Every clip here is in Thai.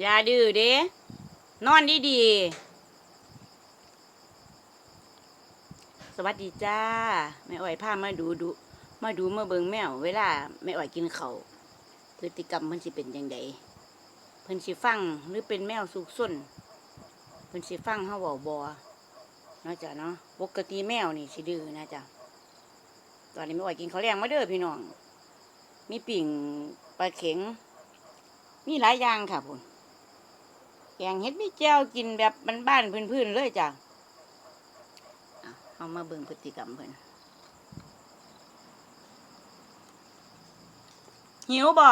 อย่าดื้อเด้นอนดีดีสวัสดีจ้าแม่อ้อยพามาดูดู มาดูมาเบิงแมว เวลาแม่อ้อยกินเขาพฤติกรรมเพิ่นสิเป็นยังไงเพิ่นสิฟังหรือเป็นแมวสุกซนเพิ่นสิฟังเฮาเว้าบ่เนาะจ้ะเนาะปกติแมวนี่สิดื้อนะจ้ะตอนนี้แม่อ้อยกินข้าวแรงมาเด้อพี่น้อง มีปิ่งปลาเข็ง มีหลายอย่างค่ะพุ่น แกงเฮ็ดมีแจ้วกินแบบบ้านๆพื้นๆเลยจ้ะอะเอามาเบิ่งพฤติกรรมเพิ่นหิวบ่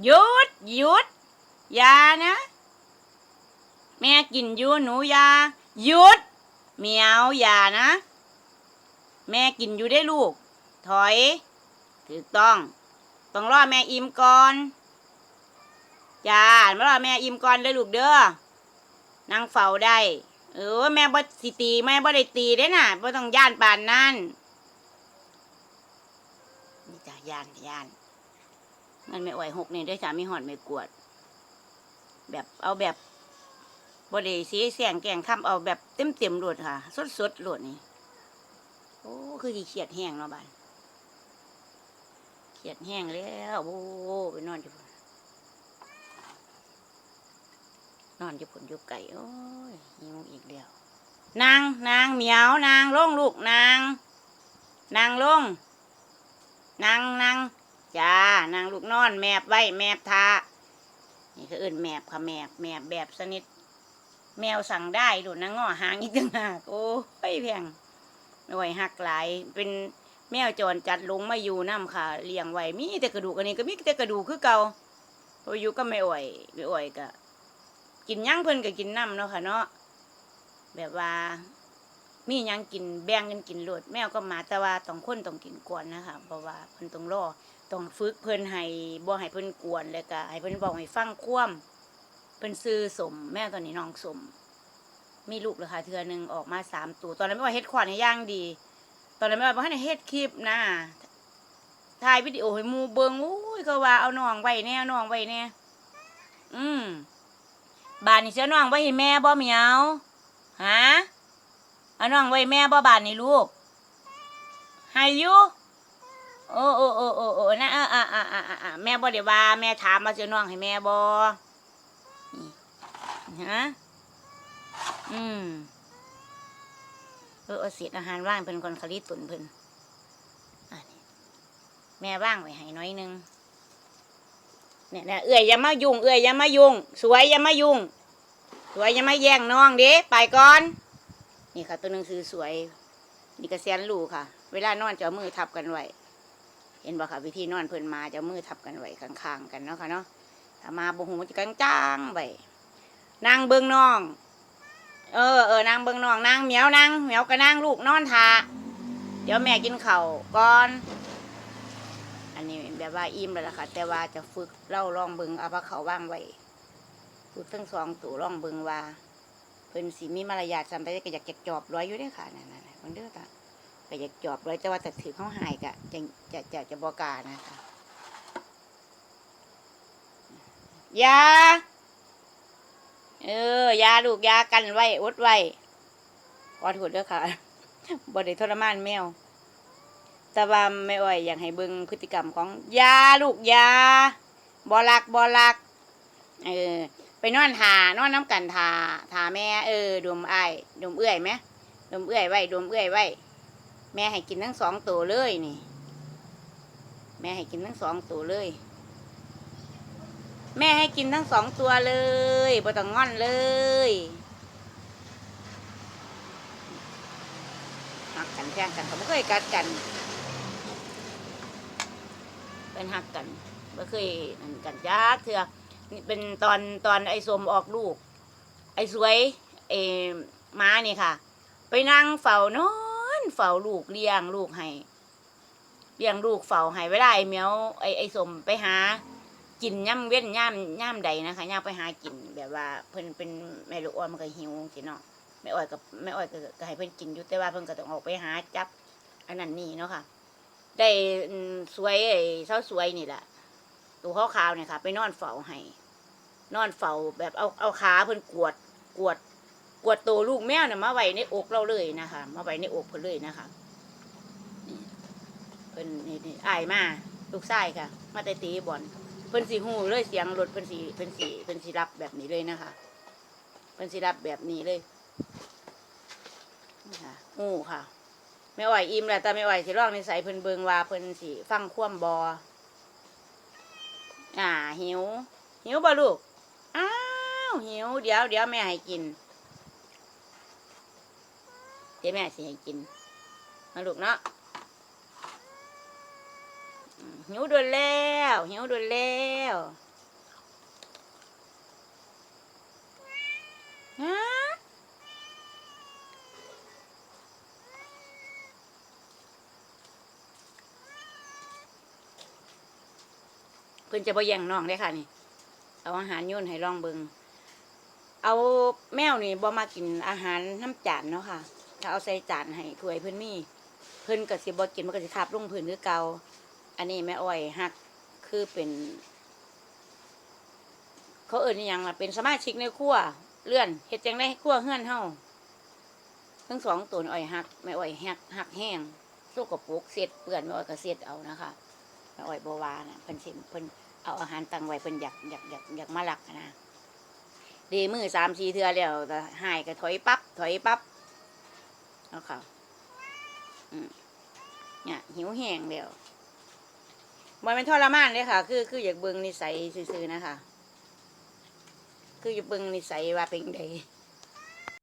หยุดหยุดยานะ แม่กินยูหนูยาหยุดเมียวอย่านะ แม่กินอยู่ได้ลูก ถอยถูกต้อง ต้องรอแม่อิ่มก่อนจ้ามารอแม่อิ่มก่อนเลยลูกเด้อนั่งเฝ้าได้ เออแม่บ่สิตีแม่บ่ได้ตีได้น่ะบ่ต้องย่านปานนั่นนี่จ้ะย่านย่าน มันไม่ไหวหกเนี่ยได้สามีหอดไม่กวด แบบเอาแบบบด้สีเสียงแกงคำเอาแบบเต็มเต็มหลดค่ะ สดสดๆหลดนี่โอ้คือขี้เขียดแห้งเนาะบ้านเขียดแห้งแล้วโอ้ไปนอนอยู่พุ่นนอนอยู่พุ่นอยู่ไก่โอ้ยหิวอีกแล้วนางนางเหมียวนางลงลูกนางนางลงนางนาง จ้านางลูกนอน แมบไว้แมบทานี่คือเอื่นแมบค่ะแมบแมบแบบสนิท แมวสั่งได้ดูนางง้อหางอีกต่างหากโอ้ยแพงไม่ไหวหักหลายเป็นแมวจรจัดลงมาอยู่น้ำค่ะเลี้ยงไว้มีแต่กระดูกอันนี้ก็มีแต่กระดูกคือเก่าพออยู่ก็ไม่อ่อยไม่อ่อยก็กินหยังเพิ่นก็กินน้ำเนาะค่ะเนาะแบบว่า มีหยังกินแบ่งกันกินโลดแมวก็มาแต่ว่าต้องคนต้องกินก่อนนะคะเพราะว่าเพิ่นต้องรอ ต้องฝึกเพิ่นให้บ่ให้เพิ่นกวนแล้วก็ให้เพิ่นบอกให้ฟังความเป็นซื้อสม แม่ตอนนี้น้องสม มีลูกเลยค่ะเทือหนึ่งออกมาสามตัว ตอนนั้นไม่ว่าเฮ็ดขวานในย่างดี ตอนนั้นไม่ว่าบ่ให้เฮ็ดคลิปนะถ่ายวิดีโอให้หมูเบิงอุ้ยเขาว่าเอาน้องไว้แน่เอาน้องไว้แน่อืมบานนี้เสียน้องไว้ให้แม่บ่เหมียวฮะเอาน้องไว้แม่บ่บานนี้ลูกให้อยู่ โอ้โอ้โอ้โอ้โอ้นะอ่าอ่าอ่าอ่าอ่าแม่บ่ได้ว่า แม่ถามมาเสียน้องให้แม่บ่ฮะอืมเออเอาเศษอาหารว่างเป็นคนคลิตุนเพิ่นแม่ว่างไว้ให้น้อยหนึงเนี่ยเนี่ยเอื่อยอย่ามายุ่งเอื่อยอย่ามายุ่ง สวยอย่ามายุ่ง สวยอย่ามาแย่งน้องเด้ไปก่อน นี่ค่ะ ตัวหนังสือสวย นี่กระเซียนลูค่ะ เวลานอนจะมือทับกันไว้ เห็นบ่ค่ะวิธีนอนเพิ่นมาจะมือทับกันไว้ข้างๆกันเนาะค่ะเนาะถ้ามาบ่หูมันจะกางจ้างๆไว้นางเบิงน้อง เออเออนางเบิงน้องนางเหมียวนางเหมียวกับนางลูกนอนทาเดี๋ยวแม่กินเข้าก่อน อันนี้แบบว่าอิ่มแล้วล่ะค่ะ แต่ว่าจะฝึกเล่าลองเบิงเอาพระเขาว่างไว้ฝึกทั้งสองตัวลองเบิงว่า เพิ่นสีมีมารยาทจำไปก็อยากจะจอบร้อยอยู่ด้อค่ะนั่นนั่นมันเด้อตา ก็อยากจอบร้อยแต่ว่าแต่ถือเขาหายกะจะจะจะจะบอกานะคะยาเออยาลูกยากันไว้อดไว้ขอโทษด้วยค่ะบ่ได้ทรมานแมวแต่ว่าไม่อ่อยอยากให้เบิ่งพฤติกรรมของยาลูกยาบ่รักบ่รัก เออ ไปนอนทานอนน้ำกันทาทาแม่ เออดมไอ้ดมเอื้อยไหมดมเอื้อยไว้ดมเอื้อยไว้ แม่ให้กินทั้งสองตัวเลยนี่ แม่ให้กินทั้งสองตัวเลย แม่ให้กินทั้งสองตัวเลยบ่ต้องงอนเลยหักกันแข่งกันเขาไม่เคยกัดกัน เป็นหักกันไม่เคยกันจักเถื่อนี่เป็นตอนตอนไอ้สมออกลูก ไอ้สวยเออม้านี่ค่ะ ไปนั่งเฝ้านอนอน เฝ้าลูกเลี้ยงลูกให้เลี้ยงลูกเฝ้าให้เวลาไอ้เมียวไอ้ไอ้สมไปหา กินย่ำเว้นย่ำย่ำใดนะคะย่ำไปหากินแบบว่าเพิ่นเป็นแม่ลูกอ่อนมันก็หิวสิเนาะแม่อ้อยกับแม่อ้อยก็ก็ให้เพิ่นกินอยู่แต่ว่าเพิ่นก็ต้องออกไปหาจับ อันนั้นนี่เนาะค่ะ ได้สวยไอ้เช้าสวยนี่แหละตัวข้อคาวเนี่ยค่ะ ไปนอนเฝ้าให้นอนเฝ้าแบบเอาเอาขาเพิ่นกวดกวด กวดตัวลูกแมวเนี่ยมาไว้ในอกเราเลยนะคะ มาไว้ในอกเพิ่นเลยนะคะนี่เพิ่นนี่นี่อายมาลูกชายค่ะ มาแต่ตีบอลเพิ่นสีหูเลยเสียงรถเพิ่นสีเพิ่นสีเพิ่นสีรับแบบนี้เลยนะคะเพิ่นสีรับแบบนี้เลยนี่ค่ะหูค่ะแม่อ้อยอิ่มแหล้วแต่แม่อ้อยสิร้องในใส่เพิ่นเบิงว่าเพิ่นสิฟังคว่ำบออ่าหิวหิวบ่ลูกอ้าวหิวเดี๋ยวเดี๋ยวแม่ให้กิน เดี๋ยวแม่สิให้กินมาลูกเนาะหิวโดนแล้วหิวโดนแล้วฮะเพิ่นจะบ่แย่งน้องได้ค่ะนี่ เอาอาหารโยนให้ลองเบิงเอาแมวนี่บ่มากินอาหารน้ำจานเนาะค่ะ ถ้าเอาใส่จานให้ถ้วยเพิ่นมีเพิ่นก็สิบ่กินมันก็สิคาบลงพื้นคือเก่าอันนี้แม่อ้อยฮักคือเป็น เขาเอิ้นอหยังล่ะเป็นสมาชิกในครัวเลื่อนเฮ็ดจังได๋ครัวเฮือนเฮาทั้งสองตัวอ้อยฮักแม่อ้อยฮักฮักแห้งสกปรกเสร็จเปื้อนแม่อ้อยก็เสร็จเอานะคะแม่อ้อยบ่ว่าน่ะเพิ่นสิเพิ่นเอาอาหารตั้งไว้เพิ่นอยากอยากอยากอยากมาลักนะดีมือสามสี่เทื่อแล้วก็หายก็ถอยปั๊บถอยปั๊บ เอาค่ะเนี่ยหิวแห้งแล้วมันเป็นทรมานเลยค่ะ คือคืออยากเบิ่งนิสัยซื่อๆนะคะ คืออยากเบิ่งนิสัยว่าเป็นไง